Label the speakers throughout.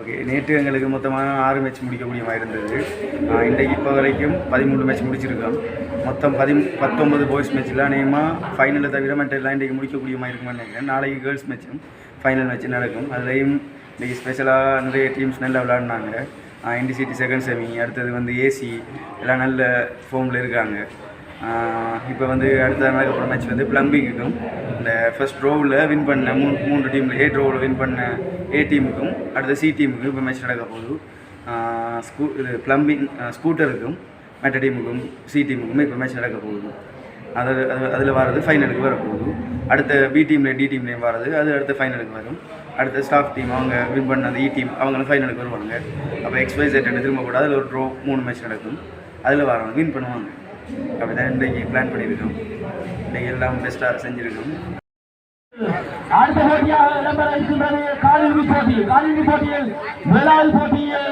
Speaker 1: Okay நேற்று எங்களுக்கு மொத்தமாக ஆறு மேட்ச் முடிக்கக்கூடிய மாதிரி இருந்தது இன்றைக்கு இப்போ வரைக்கும் பதிமூணு மேட்ச் முடிச்சிருக்கோம். மொத்தம் பதி பத்தொன்பது பாய்ஸ் மேட்ச்சில் அநேகமாக ஃபைனலில் தவிர மட்டும் எல்லாம் இன்றைக்கு முடிக்கக்கூடிய மாதிரி இருக்குமான்னு நினைக்கிறேன். நாளைக்கு கேர்ள்ஸ் மேட்சும் ஃபைனல் மேட்ச் நடக்கும். அதுலேயும் இன்றைக்கி ஸ்பெஷலாக நிறைய டீம்ஸ் நல்லா விளையாடினாங்க. இண்டிசிட்டி செகண்ட் செமி அடுத்தது வந்து ஏசி எல்லாம் நல்ல ஃபார்மில் இருக்காங்க. இப்போ வந்து அடுத்த நடக்க மேட்ச் வந்து பிளம்பிங்குக்கும் இந்த ஃபர்ஸ்ட் ரோவில் வின் பண்ண மூணு மூன்று டீமில் ஏ ரோவில் வின் பண்ண ஏ டீமுக்கும் அடுத்த சி டீமுக்கும் இப்போ மேட்ச் நடக்க போகுது. ஸ்கூ இது பிளம்பிங் ஸ்கூட்டருக்கும் மற்ற டீமுக்கும் சி டீமுக்கும் இப்போ மேட்ச் நடக்க போகுது. அது அது அதில் வர்றது ஃபைனலுக்கு வரப்போகுது. அடுத்த பி டீமில் டி டீம்லேயும் வர்றது அது அடுத்த ஃபைனலுக்கு வரும். அடுத்த ஸ்டாஃப் டீம் அவங்க வின் பண்ண அந்த e இ டீம் அவங்களும் ஃபைனலுக்கு வருவாங்க. அப்போ எக்ஸ்பைஸ் ரெண்டு திரும்ப கூட அதில் ஒரு ட்ரோ மூணு மேட்ச் நடக்கும். அதில் வரவங்க வின் பண்ணுவாங்க. அப்படி தான் இன்றைக்கு பிளான் பண்ணியிருக்கோம். இன்றைக்கு எல்லாம் பெஸ்ட்டாக செஞ்சுருக்கோம்.
Speaker 2: அடுத்த போட்டியாக இடம்பெற இருக்கின்றது காலிறுதி போட்டி காலிறுதி போட்டியில் முதலாவது போட்டியில்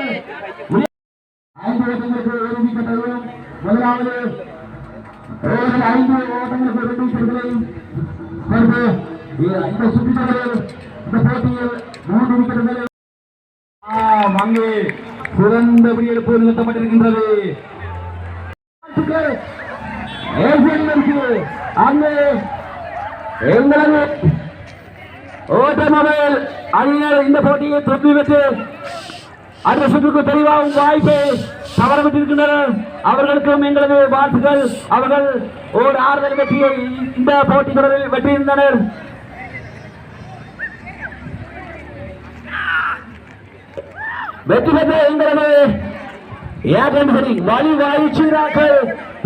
Speaker 2: ஐந்து ஓட்டங்களுக்கு ஒரு விக்கெட்டையும் முதலாவது ஓவரில் ஐந்து ஓட்டங்களுக்கு இந்த இந்த போட்டியில் மூன்று விக்கெட்டுகளை அங்கே சிறந்த விடியெடுப்பு நிறுத்தப்பட்டிருக்கின்றது. ஏசியன்களுக்கு அங்கே எங்களது ஓட்டமொபைல் அணியினர் இந்த போட்டியை தோல்வி பெற்று அடுத்த சுற்றுக்கு தெளிவாகும் வாய்ப்பை தவறவிட்டிருக்கின்றனர் அவர்களுக்கும் எங்களது வாழ்த்துக்கள் அவர்கள் ஓர் ஆறுதல் வெற்றியை இந்த போட்டி தொடரில் வெற்றியிருந்தனர் வெற்றி பெற்ற எங்களது ஏகம்பரி வழி வாய்ச்சீராக்கள்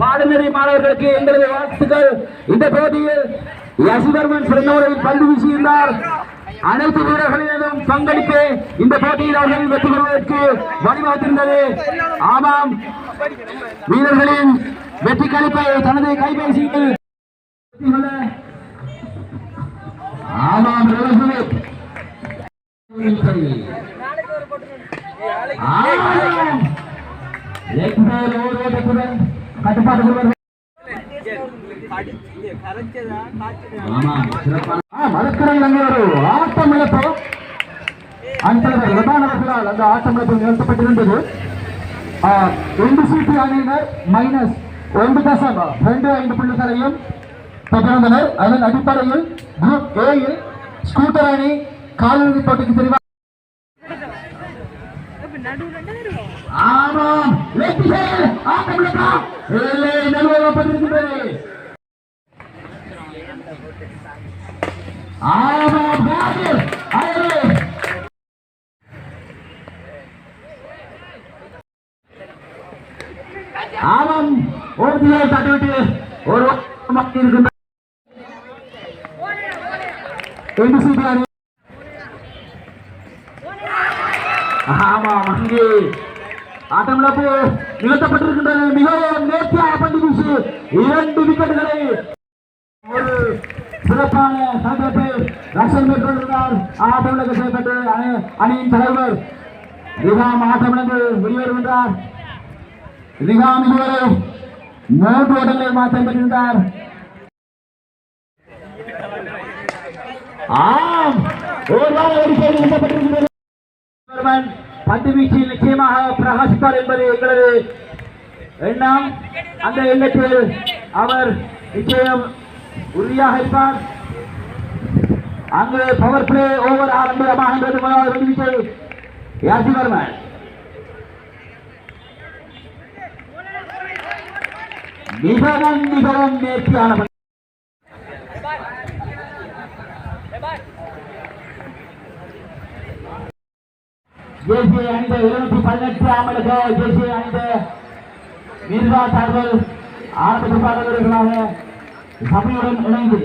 Speaker 2: பாடநெறி மாணவர்களுக்கு எங்களது வாழ்த்துக்கள். இந்த போட்டியில் யசிவர்மன் சிறந்த முறையில் பந்து வீசியிருந்தார். அனைத்து வீரர்களிடம் பங்கெடுத்து இந்த போட்டியில் அவர்கள் வெற்றி பெறுவதற்கு வழிவகுத்திருந்தது. ஆமாம் வீரர்களின் வெற்றி கழிப்பை தனது கைபேசியில் ஆமாம் ஆமாம். ஒரு ஆட்டம் இழப்பு அன்பழகர் பிரதான அவர்களால் அந்த ஆட்டம் இழப்பு நிறுத்தப்பட்டிருந்தது ரெண்டு சீட்டு அணியினர் மைனஸ் ஒன்று தசம் ரெண்டு ஐந்து புள்ளிகளையும் பெற்றிருந்தனர் அதன் அடிப்படையில் குரூப் ஏயில் ஸ்கூட்டர் அணி காலிறுதி போட்டிக்கு தெரிவா ஆமாம் வெற்றிகள் ஆட்டம் இழக்கம் எல்லை நிறுவப்பட்டிருக்கிறது ஆமாம் பாதில் அயலே ஆமாம் ஒரு தியை தட்டிவிட்டு ஒரு மக்கள் இருக்கின்ற NCT அணி. ஆமாம் அங்கே ஆட்டம் இழப்பு நிறுத்தப்பட்டிருக்கின்றது மிகவும் நேர்த்தியாக பந்து வீசி இரண்டு விக்கெட்டுகளை ஒரு சிறப்பான சந்தர்ப்பை ரசல் மேற்கொண்டிருந்தார் ஆட்டமிழக்க செய்யப்பட்டு அணி- அணியின் தலைவர் ரிகாம் ஆட்டமிழந்து வெளிவருகின்றார். வெளியேறுகின்றார் இதுவரை மூன்று ஓட்டங்களில் மாற்றம் பெற்றிருந்தார். ஆம். ஒரு வார வரிசையில் நிறுத்தப்பட்டிருக்கிறது. பந்து வீச்சில் நிச்சயமாக பிரகாசிப்பார் என்பது எங்களது எண்ணம். அந்த எண்ணத்தில் அவர் நிச்சயம் உறுதியாக இருப்பார். அங்கு பவர் பிளே ஓவர் ஆரம்பமாகின்றது முதலாவது வெடிவிக்கை யாசிவர்மன் மிகவும் மிகவும் நேர்த்தியான தேசிய அணிந்த இருநூத்தி பதினெட்டு ஆமலுக்கு தேசிய அணிந்த மிர்வா சார்கள் ஆரம்ப துப்பாக்கிகளாக சபையுடன் இணைந்து.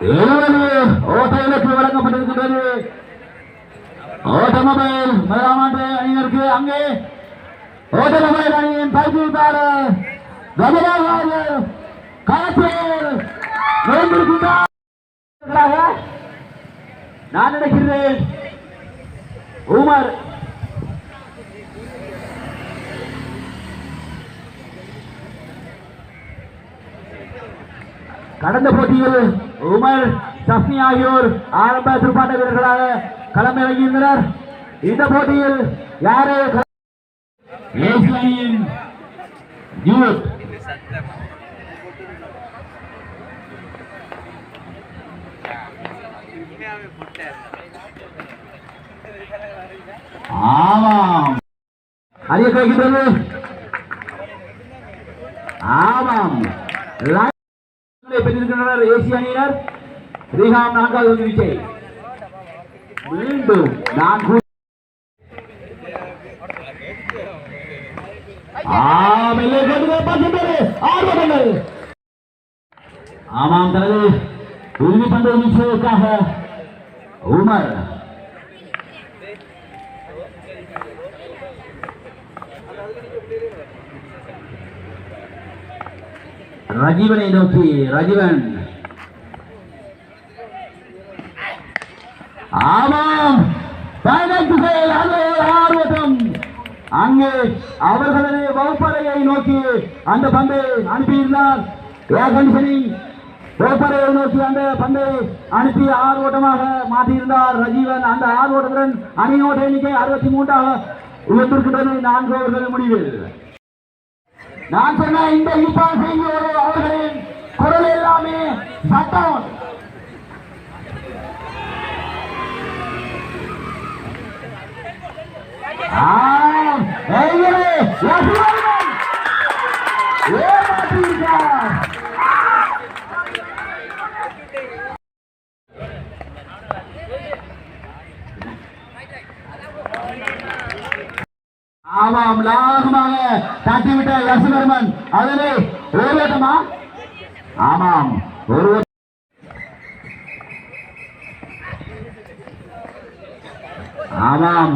Speaker 2: எழுபது ஓட்ட வழங்கப்பட்டிருக்கின்றது. ஓட்டமொபைல் முதலாம் ஆண்டு அணியினருக்கு அங்கே ஓட்டமொபைல் அணியின் பயிற்சியாளர் நான் நினைக்கிறேன் உமர். கடந்த போட்டியில் உமர் சஃப்னி ஆகியோர் ஆரம்ப துப்பாட்ட வீரர்களாக களமிறங்கியிருந்தனர் இந்த போட்டியில் யாரு ஏசி ஆமாம். அறிய கேட்கின்றது ஆமாம். பெற்றிருக்கின்றனர் ஏசிய அணியினர். ரீகாம் நான்காவது வந்து விஜய் மீண்டும் நான் ஆமாம் தனது உறுதி பந்து வீச்சுவதற்காக உமர் ரஜீவனை நோக்கி ரஜீவன். ஆமாம் பயணம் அங்கே அவர்களது வகுப்பறையை நோக்கி அந்த பந்தை அனுப்பியிருந்தார். ஏர் வகுப்பறையை நோக்கி அந்த பந்தை அனுப்பி ஆறு ஓட்டமாக மாற்றியிருந்தார் ரஜீவன். அந்த ஆறு ஆர்வட்டத்துடன் அணியோட எண்ணிக்கை அறுபத்தி மூன்றாக உயர்ந்திருக்கின்றது. நான்கு ஓவர்கள் முடிவில். நான் சொன்ன இந்த இப்பா செய்தியோடு அவர்களின் குரல் எல்லாமே சட்டம் ஆம், ஏய்களே, ஆமாம் லாகமாக தட்டிவிட்ட லட்சுமர்மன் அதனை ஒரு ஓட்டமா? ஆமாம் ஒரு ஆமாம்.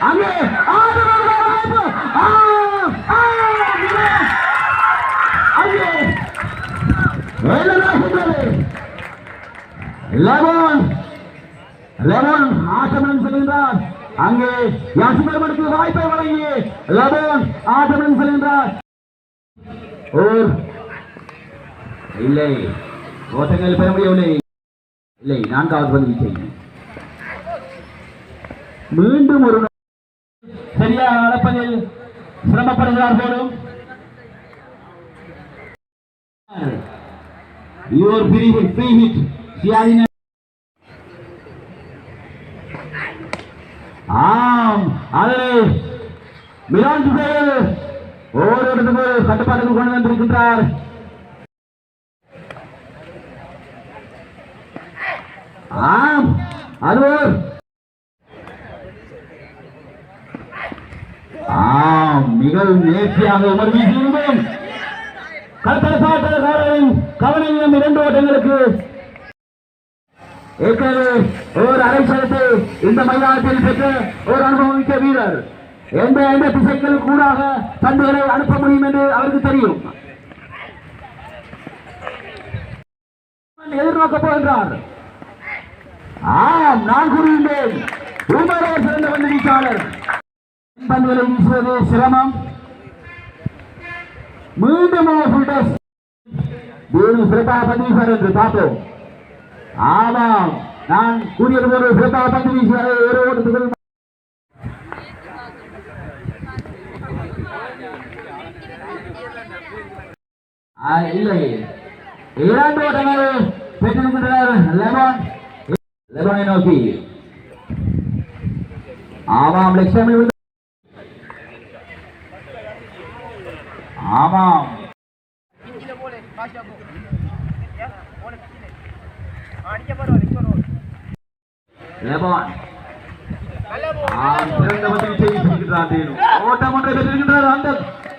Speaker 2: அங்கே லெமன் லெமன். ஆம், ஆம், இல்லை. அங்கே வேலனாகின்றது. லெவன் லெவன் ஆட்டமன் செல்கின்றார் அங்கே யாசிபர்மனுக்கு வாய்ப்பை வழங்கி லபோன் ஆட்டமிடம் செல்கின்றார். ஓர் இல்லை ஓட்டங்கள் பெற முடியவில்லை. இல்லை நான்காவது பந்து விஜய் மீண்டும் ஒரு சரியாக அளப்பதில் சிரமப்படுகிறார் போலும். Your free hit free hit சியாதின ஆம் அதிலே மிலான் திசையில் ஒவ்வொரு இடத்துக்கு கட்டுப்பாட்டுக்கு கொண்டு வந்திருக்கின்றார். ஆம் அது ஆம் மிகவும் நேர்த்தியாக உமர் வீசியிருந்தோம் கல்கலசாட்டக்காரரின் கவனையிலும் இரண்டு ஓட்டங்களுக்கு ஏற்கனவே ஒரு அரை சதத்தை இந்த மைதானத்தில் பெற்ற ஒரு அனுபவமிக்க வீரர். எந்த எந்த திசைகள் கூடாக பந்துகளை அனுப்ப முடியும் என்று அவருக்கு தெரியும். எதிர்நோக்க போகின்றார். ஆம் நான் கூறுகின்றேன். உமர் ஒரு சிறந்த பந்து வீச்சாளர் பந்துகளை வீசுவது சிரமம். மீண்டும் ஒரு full வேறு சிறப்பாக பந்து வீசுவார் என்று பார்ப்போம். ஆமாம் நான் கூறியது போல சிறப்பாக பந்து வீசுவார் ஒரு ஓட்டத்துக்கு இல்லை. இரண்டு ஓட்டங்கள் பெற்றிருக்கின்றனர். லெமன் லெமனை நோக்கி. ஆமாம் ஆமாம். லெபான் சிறந்த பந்து வீச்சை ஓட்டம் ஒன்றை பெற்றிருக்கின்றார் அந்த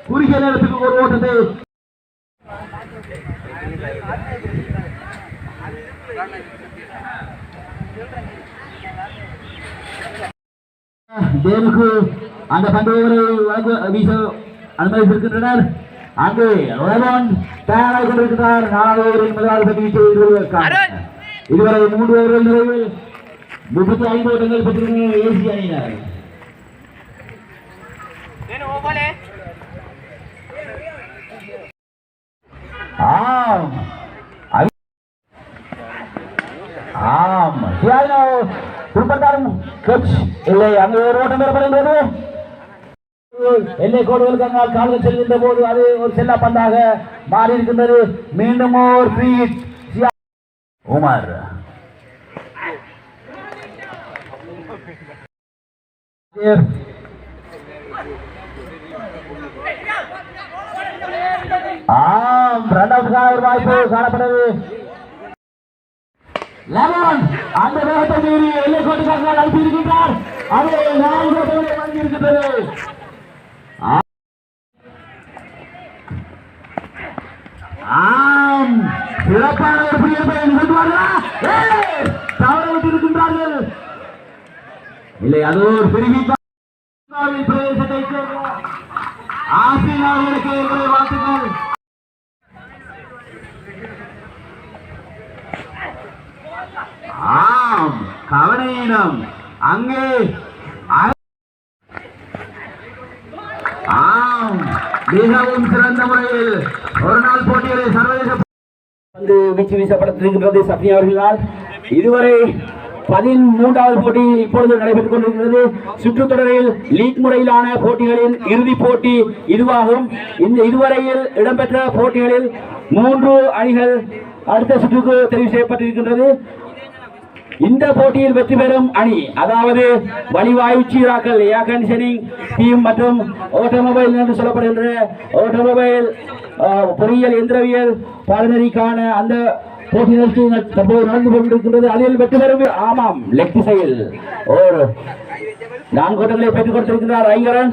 Speaker 2: குறுகிய நேரத்துக்கு ஒரு ஓட்டத்தை. தேனுக்கு அந்த பந்தவரை ஓவரை வழங்க வீச அனுமதித்திருக்கின்றனர். அங்கே லெபான் தயாராக கொண்டிருக்கிறார். நாலாவது ஓவரில் முதலாவது வீச்சை இதுவரை மூன்று ஓவர்கள் நிறைவில் முப்பத்தி ஐந்து ஓட்டங்கள் பெற்றிருக்கிற ஏசி அணியினர். ஆம். ஆம். சியாயினோ துடுப்பட்டாரும் கோச் இல்லை அங்கே ஒரு ஓட்டம் பெறப்படுகிறது எல்லை கோடுகளுக்கு அங்கால் கால்கள் செல்கின்ற போது அது ஒரு செல்லா பந்தாக மாறி இருக்கின்றது மீண்டும் ஒரு ஃப்ரீ உமர். ஆம் இரண்டாவதுக்கான ஒரு வாய்ப்பு காணப்பட்டது லெவன் அந்த வேகத்தை மீறி எல்லை கோட்டுக்காக அனுப்பி இருக்கின்றார் அது நான்கு ஓட்டங்களை இல்லை அது ஒரு பிரிவி பிரதேசத்தை சேர்ந்த ஆசிரியர் அவர்களுக்கு எங்களுடைய வாழ்த்துக்கள். ஆம் கவனையினம். அங்கே ஆம் மிகவும் சிறந்த முறையில் ஒரு நாள் போட்டிகளை சர்வதேச வந்து வீச்சு வீசப்பட்டிருக்கின்றது சஃபியா அவர்களால். இதுவரை பதிமூன்றாவது போட்டி இப்பொழுது நடைபெற்றுக் கொண்டிருக்கிறது. சுற்றுத்தொடரில் லீக் முறையிலான போட்டிகளின் இறுதிப் போட்டி இதுவாகும். இந்த இதுவரையில் இடம்பெற்ற போட்டிகளில் மூன்று அணிகள் அடுத்த சுற்றுக்கு தெரிவு செய்யப்பட்டிருக்கின்றது. இந்த போட்டியில் வெற்றி பெறும் அணி அதாவது வலிவாயு சீராக்கள் ஏர் கண்டிஷனிங் டீம் மற்றும் ஆட்டோமொபைல் என்று சொல்லப்படுகின்ற ஆட்டோமொபைல் பொறியியல் இயந்திரவியல் பாடநெறிக்கான அந்த போட்டி நிகழ்ச்சி ந- தற்போது நடந்து கொண்டிருக்கின்றது. அதில் வெற்றி பெறும் ஆமாம் லெக் திசையில். ஒரு நான்கு ஓட்டங்களை பெற்றுக் கொடுத்திருக்கிறார் ஐங்கரன்.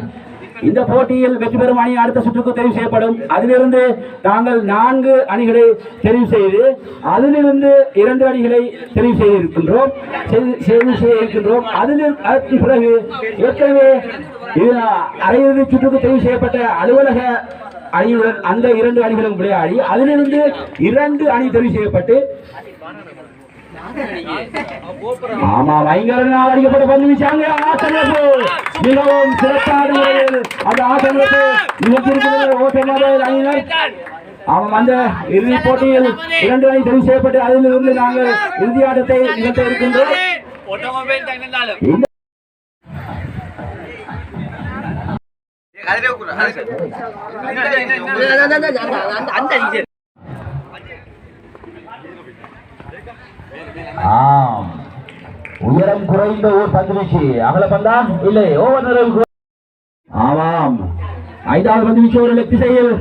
Speaker 2: இந்த போட்டியில் வெற்றி பெறும் அணி அடுத்த சுற்றுக்கு தெரிவு செய்யப்படும். அதிலிருந்து நாங்கள் நான்கு அணிகளை தெரிவு செய்து அதிலிருந்து இரண்டு அணிகளை தெரிவு செய்திருக்கின்றோம். செய்து- செய்து செய்திருக்கின்றோம். அதில் அதற்கு பிறகு ஏற்கனவே இது அரையிறுதி சுற்றுக்கு தெரிவு செய்யப்பட்ட அலுவலக அணியுடன் அந்த இரண்டு அணிகளும் விளையாடி அதிலிருந்து இரண்டு அணி தெரிவு செய்யப்பட்டு ஆமா பயங்கரமாக அடிக்கப்பட்ட பந்து வீச்சாங்க ஆட்டமிழப்பு மிகவும் சிறப்பான முறையில் அந்த ஆட்டமிழப்பு நிகழ்த்தியிருக்கிறது. ஓட்டமாக அணியினர் அவன் அந்த இறுதி போட்டியில் இரண்டு அணி தெரிவு செய்யப்பட்டு அதிலிருந்து நாங்கள் இறுதி ஆட்டத்தை நிகழ்த்த இருக்கின்றோம். ஆம். உயரம் குறைந்த ஒரு பந்துவீச்சு அகல பந்தா இல்லை. ஓவர் நிறைவு ஆமாம். ஐந்தாவது பந்துவீச்சு ஒரு லெக் திசையில்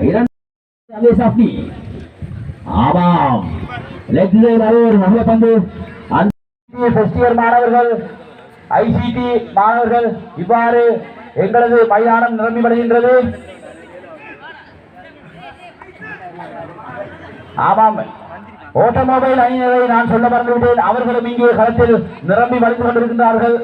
Speaker 2: இரண்டு சாப்டி ஆமாம். லெக் திசையில் அது ஒரு நல்ல பந்து. அந்த ஃபர்ஸ்ட் இயர் மாணவர்கள். ஐசிடி மாணவர்கள். இவ்வாறு எங்களது மைதானம் நிரம்பி வருகின்றது ஆமாம். ஓட்டோமொபைல் அணியினரை நான் சொல்ல மறந்துவிட்டேன். அவர்களும் இங்கே களத்தில் நிரம்பி வழிந்து கொண்டிருக்கின்றார்கள்.